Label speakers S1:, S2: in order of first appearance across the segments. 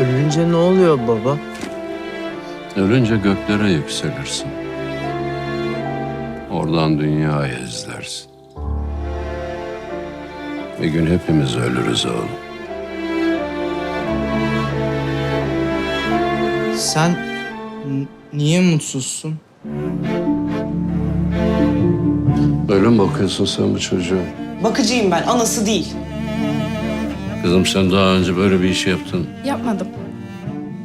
S1: Ölünce ne oluyor baba?
S2: Ölünce göklere yükselirsin. Oradan dünyayı izlersin. Bir gün hepimiz ölürüz oğlum.
S1: Sen niye mutsuzsun?
S2: Öyle mi bakıyorsun sen bu çocuğa?
S3: Bakıcıyım ben, anası değil.
S2: Kızım sen daha önce böyle bir iş yaptın.
S4: Yapmadım.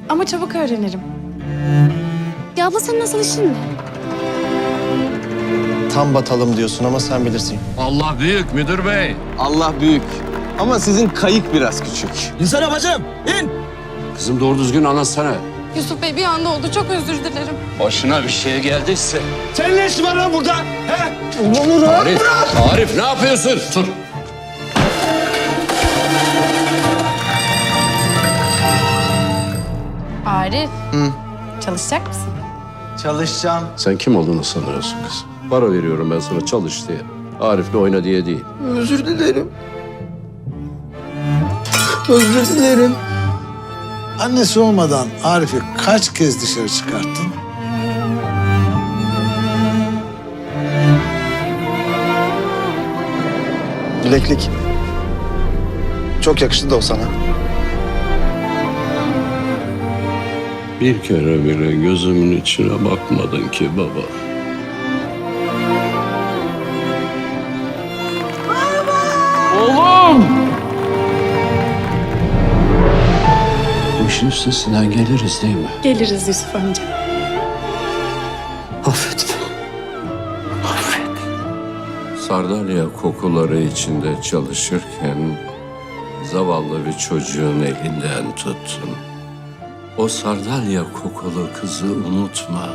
S4: Ama çabuk öğrenirim. Ya abla senin nasıl işin ne?
S5: Tam batalım diyorsun ama sen bilirsin.
S2: Allah büyük müdür bey.
S5: Allah büyük. Ama sizin kayık biraz küçük.
S6: İnsana bacım, in!
S2: Kızım doğru düzgün anlatsana.
S4: Yusuf Bey bir anda oldu. Çok özür dilerim.
S2: Başına bir şey geldiyse.
S6: Senin ne işin var lan burada? He?
S2: Arif, Arif ne yapıyorsun? Dur.
S4: Arif. Çalışacak mısın?
S5: Çalışacağım.
S2: Sen kim olduğunu sanıyorsun kızım? Para veriyorum ben sana çalış diye. Arif'le oyna diye değil.
S1: Özür dilerim. Özür dilerim.
S7: Annesi olmadan Arif'i kaç kez dışarı çıkarttın?
S5: Bileklik. Çok yakıştı da o sana.
S2: Bir kere bile gözümün içine bakmadın ki baba. Oğlum! Bu işin üstesinden geliriz değil mi?
S4: Geliriz Yusuf amca.
S2: Affet beni. Affet. Sardalya kokuları içinde çalışırken zavallı bir çocuğun elinden tuttun. O sardalya kokulu kızı unutma.